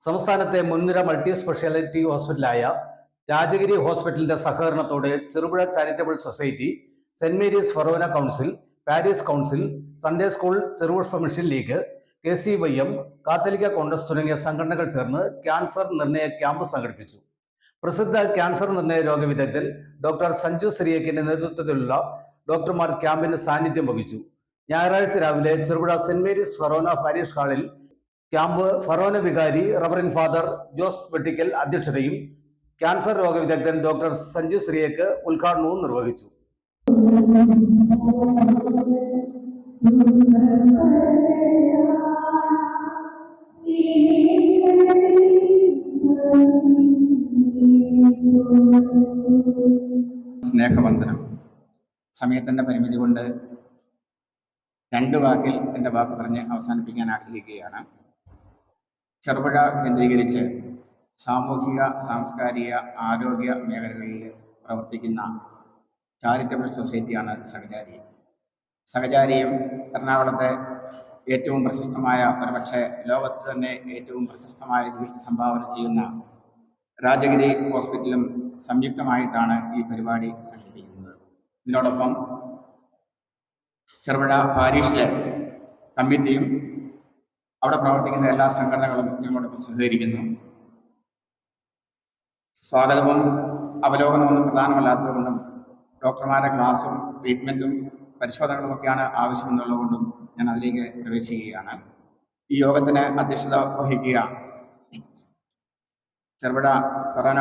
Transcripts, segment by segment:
സംസ്ഥാനത്തെ മുൻനിര multi speciality ഹോസ്പിറ്റലായ Rajagiri ഹോസ്പിറ്റലിന്റെ സഹകരണത്തോടെ Cherupuzha charitable society Saint Mary's forane council parish council Sunday school Cherupushpa mission league K C Y M Catholic Congress തുടങ്ങിയ സംഘടനകൾ ചേർന്ന് cancer നിർണയ ക്യാമ്പ് സംഘടിപ്പിച്ചു. പ്രസിദ്ധ ക്യാൻസർ നിർണയ രോഗവിദഗ്ധൻ ഡോക്ടർ സഞ്ജു സിറിയക്കിന്റെ നേതൃത്വത്തിലുള്ള ഡോക്ടർമാർ ക്യാമ്പിന് സാന്നിധ്യം വഹിച്ചു. ഞായറാഴ്ച രാവിലെ Cherupuzha Saint Mary's forane parish ഹാളിൽ ക്യാമ്പ് ഫറോന വികാരി റവറിൻ ഫാദർ ജോസ് വെട്ടിക്കൽ അധ്യക്ഷതയും ക്യാൻസർ രോഗവിദഗ്ധൻ ഡോക്ടർ സഞ്ജു ശ്രീയക്ക് ഉദ്ഘാടനവും നിർവഹിച്ചു. സ്നേഹവന്ദനം. സമയത്തിന്റെ പരിമിതി കൊണ്ട് രണ്ട് വാക്കിൽ എന്റെ വാക്ക് പറഞ്ഞ് അവസാനിപ്പിക്കാൻ ആഗ്രഹിക്കുകയാണ്. ചെറുപുഴ കേന്ദ്രീകരിച്ച് സാമൂഹിക സാംസ്കാരിക ആരോഗ്യ മേഖലകളിൽ പ്രവർത്തിക്കുന്ന ചാരിറ്റബിൾ സൊസൈറ്റിയാണ് സഹചാരി. സഹചാരിയും എറണാകുളത്തെ ഏറ്റവും പ്രശസ്തമായ ഒരുപക്ഷെ ലോകത്ത് തന്നെ ഏറ്റവും പ്രശസ്തമായ ചികിത്സ സംഭാവന ചെയ്യുന്ന രാജഗിരി ഹോസ്പിറ്റലും സംയുക്തമായിട്ടാണ് ഈ പരിപാടി സംഘടിപ്പിക്കുന്നത്. ഇതിനോടൊപ്പം ചെറുപുഴ പാരീഷിലെ കമ്മിറ്റിയും അവിടെ പ്രവർത്തിക്കുന്ന എല്ലാ സംഘടനകളും ഞങ്ങളോടൊപ്പം സഹകരിക്കുന്നു. സ്വാഗതവും അവലോകനമൊന്നും പ്രധാനമല്ലാത്തതുകൊണ്ടും ഡോക്ടർമാരുടെ ക്ലാസും ട്രീറ്റ്മെന്റും പരിശോധനകളുമൊക്കെയാണ് ആവശ്യമെന്നുള്ളതുകൊണ്ടും ഞാൻ അതിലേക്ക് പ്രവേശിക്കുകയാണ്. ഈ യോഗത്തിന് അധ്യക്ഷത വഹിക്കുക ചെറുപുഴ ഫൊറാന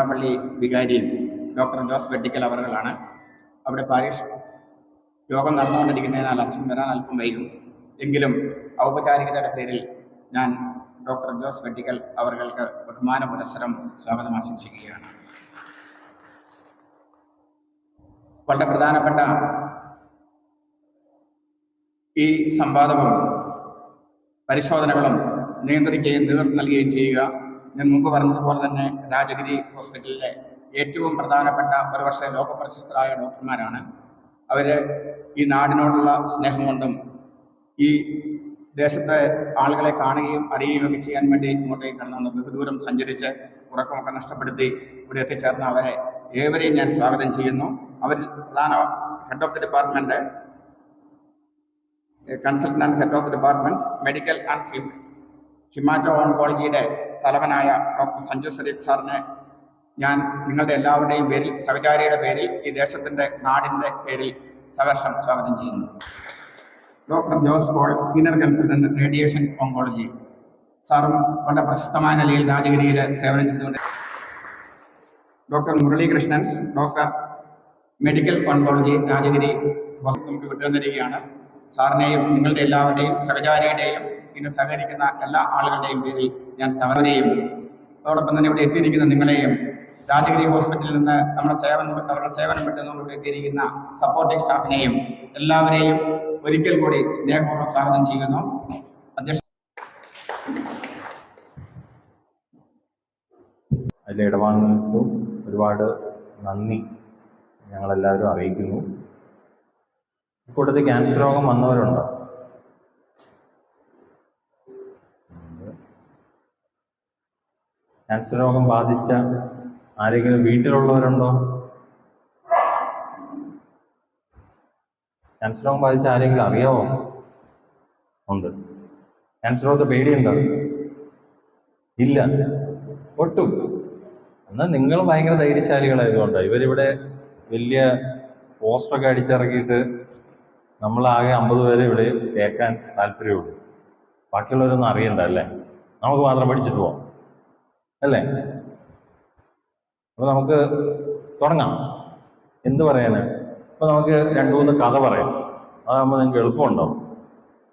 വികാരി ഡോക്ടർ ജോസ് വെട്ടിക്കൽ അവറുകളാണ്. അവിടെ പാരീഷ് യോഗം നടന്നുകൊണ്ടിരിക്കുന്നതിനാൽ അച്ഛൻ വരാൻ അല്പം വൈകും. എങ്കിലും ഔപചാരികതയുടെ പേരിൽ ഞാൻ ഡോക്ടർ ജോസ് വെട്ടിക്കൽ അവർക്ക് ബഹുമാന പുരസ്സരം സ്വാഗതം ആശംസിക്കുകയാണ്. വളരെ പ്രധാനപ്പെട്ട ഈ സംവാദവും പരിശോധനകളും നിയന്ത്രിക്കുകയും നേതൃത്വം നൽകുകയും ചെയ്യുക. ഞാൻ മുമ്പ് പറഞ്ഞതുപോലെ തന്നെ രാജഗിരി ഹോസ്പിറ്റലിലെ ഏറ്റവും പ്രധാനപ്പെട്ട ഒരു വർഷ ലോകപ്രശസ്തരായ ഡോക്ടർമാരാണ്. അവർ ഈ നാടിനോടുള്ള സ്നേഹം കൊണ്ടും ഈ ദേശത്തെ ആളുകളെ കാണുകയും അറിയുകയും ഒക്കെ ചെയ്യാൻ വേണ്ടി ഇങ്ങോട്ടേക്ക് കടന്നു ബഹുദൂരം സഞ്ചരിച്ച് ഉറക്കമൊക്കെ നഷ്ടപ്പെടുത്തി ഇവിടെ എത്തിച്ചേർന്ന അവരെ ഏവരെയും ഞാൻ സ്വാഗതം ചെയ്യുന്നു. അവർ പ്രധാന head of the department consultant head of the department medical and haemato ഓൺകോളജിയുടെ തലവനായ ഡോക്ടർ സഞ്ജു സരീഫ് സാറിനെ ഞാൻ നിങ്ങളുടെ എല്ലാവരുടെയും പേരിൽ സഹചാരിയുടെ പേരിൽ ഈ ദേശത്തിന്റെ നാടിന്റെ പേരിൽ സഹർഷം സ്വാഗതം ചെയ്യുന്നു. Doctor Jose Paul senior consultant radiation oncology സാറും വളരെ പ്രശസ്തമായ നിലയിൽ രാജഗിരിയിൽ സേവനം ചെയ്തുകൊണ്ട് doctor Muralikrishnan doctor medical oncology Rajagiri നമുക്ക് വിട്ടുതന്നിരിക്കുകയാണ്. സാറിനെയും നിങ്ങളുടെ എല്ലാവരുടെയും സഹചാരിയുടെയും ഇന്ന് സഹകരിക്കുന്ന എല്ലാ ആളുകളുടെയും പേരിൽ ഞാൻ സഹോദരെയും അതോടൊപ്പം തന്നെ ഇവിടെ എത്തിയിരിക്കുന്ന നിങ്ങളെയും രാജഗിരി ഹോസ്പിറ്റലിൽ നിന്ന് നമ്മുടെ സേവനം അവരുടെ സേവനം പെട്ടെന്ന് ഇവിടെ എത്തിയിരിക്കുന്ന സപ്പോർട്ടിംഗ് സ്റ്റാഫിനെയും എല്ലാവരെയും ഒരിക്കൽ കൂടി സ്നേഹപൂർവം സ്വാഗതം ചെയ്യുന്നു. അധ്യക്ഷ അതിലെ ഇടപാടുകൾക്കും ഒരുപാട് നന്ദി ഞങ്ങളെല്ലാവരും അറിയിക്കുന്നു. ഇപ്പോഴത്തെ ക്യാൻസർ രോഗം വന്നവരുണ്ടോ. ക്യാൻസർ രോഗം ബാധിച്ച ആരെങ്കിലും വീട്ടിലുള്ളവരുണ്ടോ? ക്യാൻസർ രോഗം ബാധിച്ച ആരെങ്കിലും അറിയാവോ? ഉണ്ട്. ക്യാൻസർ രോഗത്തെ പേടിയുണ്ടോ? ഇല്ല. ഒട്ടും. എന്നാൽ നിങ്ങൾ ഭയങ്കര ധൈര്യശാലികളായതുകൊണ്ടാണ് ഇവരിവിടെ വലിയ പോസ്റ്ററൊക്കെ അടിച്ചിറക്കിയിട്ട് നമ്മളാകെ അമ്പത് പേരെ ഇവിടെ കേൾക്കാൻ താല്പര്യമുള്ളൂ. ബാക്കിയുള്ളവരൊന്നും അറിയണ്ട അല്ലേ? നമുക്ക് മാത്രം പഠിച്ചിട്ട് പോവാം. അല്ലേ? അപ്പോൾ നമുക്ക് തുടങ്ങാം. എന്ത് പറയാന്? അപ്പോൾ നമുക്ക് രണ്ട് മൂന്ന് കഥ പറയാം. അതാകുമ്പോൾ നിങ്ങൾക്ക് എളുപ്പമുണ്ടാവും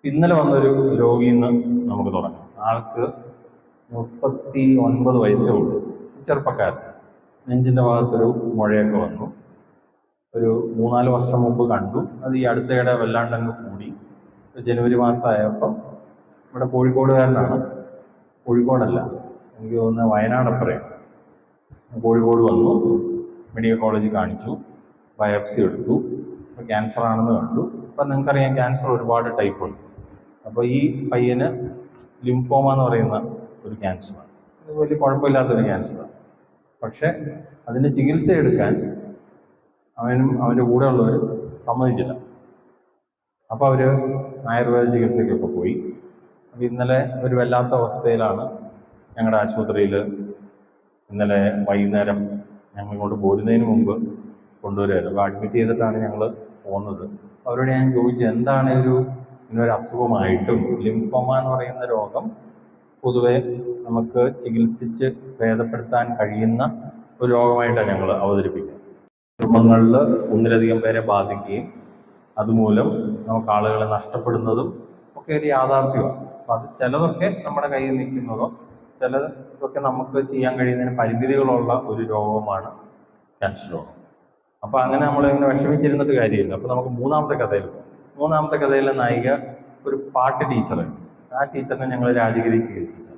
ഇന്നലെ വന്നൊരു രോഗിയിൽ നിന്ന് നമുക്ക് തുടങ്ങാം. ആൾക്ക് മുപ്പത്തി ഒൻപത് വയസ്സേ ഉള്ളൂ. ചെറുപ്പക്കാരൻ. നെഞ്ചിന്റെ ഭാഗത്തൊരു മുഴയൊക്കെ വന്നു. ഒരു മൂന്നാൽ വർഷം മുമ്പ് കണ്ടു. അത് ഈ അടുത്തയിടെ വല്ലാണ്ടങ്ങ് കൂടി. ജനുവരി മാസമായപ്പം ഇവിടെ കോഴിക്കോടുകാരനാണ്. കോഴിക്കോടല്ല. എനിക്ക് തോന്നുന്നത് വയനാടപ്പുറയാണ്. കോഴിക്കോട് വന്നു. മെഡിക്കൽ കോളേജിൽ കാണിച്ചു. ബയോപ്സി എടുത്തു. അപ്പോൾ ക്യാൻസർ ആണെന്ന് കണ്ടു. അപ്പം നിങ്ങൾക്കറിയാം ക്യാൻസർ ഒരുപാട് ടൈപ്പ് ഉണ്ട്. അപ്പോൾ ഈ പയ്യന് ലിംഫോമ എന്ന് പറയുന്ന ഒരു ക്യാൻസറാണ് ഇത് വലിയ കുഴപ്പമില്ലാത്തൊരു ക്യാൻസറാണ് പക്ഷേ അതിന് ചികിത്സ എടുക്കാൻ അവനും അവന്റെ കൂടെ ഉള്ളവർ സമ്മതിച്ചില്ല. അപ്പോൾ അവർ ആയുർവേദ ചികിത്സയ്ക്കൊക്കെ പോയി. അപ്പോൾ ഇന്നലെ ഒരു വല്ലാത്ത അവസ്ഥയിലാണ് ഞങ്ങളുടെ ആശുപത്രിയിൽ ഇന്നലെ വൈകുന്നേരം ഞങ്ങൾ ഇങ്ങോട്ട് പോരുന്നതിന് മുമ്പ് കൊണ്ടുവരുമായിരുന്നു അപ്പോൾ അഡ്മിറ്റ് ചെയ്തിട്ടാണ് ഞങ്ങൾ പോകുന്നത് അവരോട് ഞാൻ ചോദിച്ചു എന്താണ് ഒരു ഇങ്ങനൊരു അസുഖമായിട്ടും ലിംഫോമ എന്ന് പറയുന്ന രോഗം പൊതുവെ നമുക്ക് ചികിത്സിച്ച് ഭേദപ്പെടുത്താൻ കഴിയുന്ന ഒരു രോഗമായിട്ടാണ് ഞങ്ങൾ അവതരിപ്പിക്കുന്നത്. കുടുംബങ്ങളിൽ ഒന്നിലധികം പേരെ ബാധിക്കുകയും അതുമൂലം നമുക്ക് ആളുകളെ നഷ്ടപ്പെടുന്നതും ഒക്കെ ഒരു യാഥാർത്ഥ്യമാണ്. അപ്പം അത് ചിലതൊക്കെ നമ്മുടെ കയ്യിൽ നിൽക്കുന്നതോ ചിലതൊക്കെ നമുക്ക് ചെയ്യാൻ കഴിയുന്നതിന് പരിമിതികളുള്ള ഒരു രോഗമാണ് ക്യാൻസർ രോഗം. അപ്പോൾ അങ്ങനെ നമ്മൾ ഇങ്ങനെ വിഷമിച്ചിരുന്നിട്ട് കാര്യമില്ല. അപ്പോൾ നമുക്ക് മൂന്നാമത്തെ കഥയിൽ മൂന്നാമത്തെ കഥയിലെ നായിക ഒരു പാട്ട് ടീച്ചറാണ്. ആ ടീച്ചറിനെ ഞങ്ങൾ രാജഗിരി ചികിത്സിച്ചു.